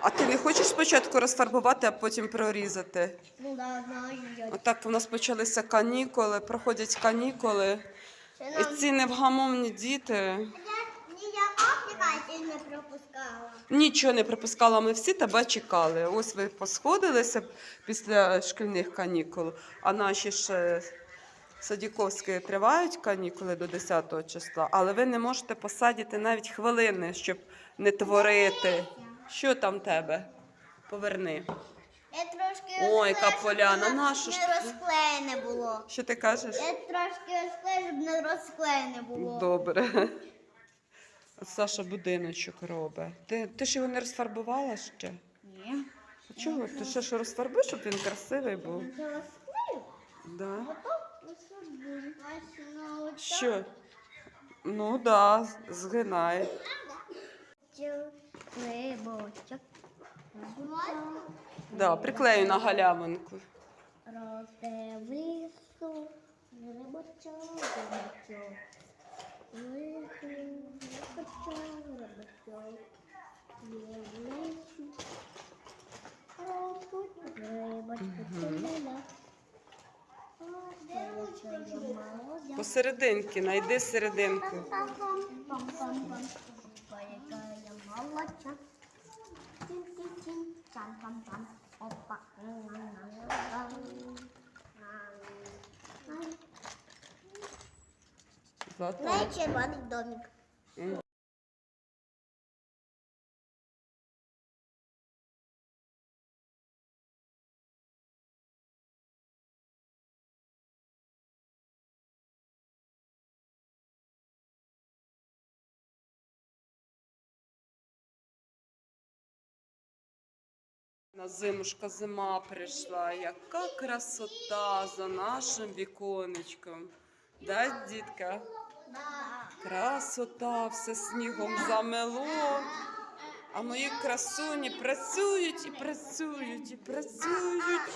А ти не хочеш спочатку розфарбувати, а потім прорізати? ну да, знаю. Отак у нас почалися канікули, проходять канікули. І ці невгамовні діти. Не пропускала. Нічого не припускала, ми всі тебе чекали. Ось ви посходилися після шкільних канікул, а наші ж садіковські тривають канікули до 10 числа, але ви не можете посадити навіть хвилини, щоб не творити. Що там в тебе? Поверни. Я трошки Ой, яка поляна, щоб ж не розклеєне було. Що ти кажеш? Я трошки розклею, щоб не розклеєне було. Добре. От Саша будиночок робить. Ти, ти ж його не розфарбувала ще? Ні. А чого? Ти ще ж розфарбуй, щоб він красивий був. Я розклею, Да. на оце. Що? Ну да, згинай. Грибочок. Да, приклею на галявинку. Росте в лісу. Грибочок, грибочок. Грибочок, грибочок. Є в лісі. Ростуть грибочки. Посерединки, найди серединку. Пам-пам-пам. 거리거리가 먹었죠. 찐찐찐 짬짬짬 오빠 응응응응. 왜 이렇게 많이 넣으니까? На зимушка зима прийшла, яка красота за нашим віконечком. Да, дітка? Красота, все снігом замело. А мої красуні працюють і працюють і працюють.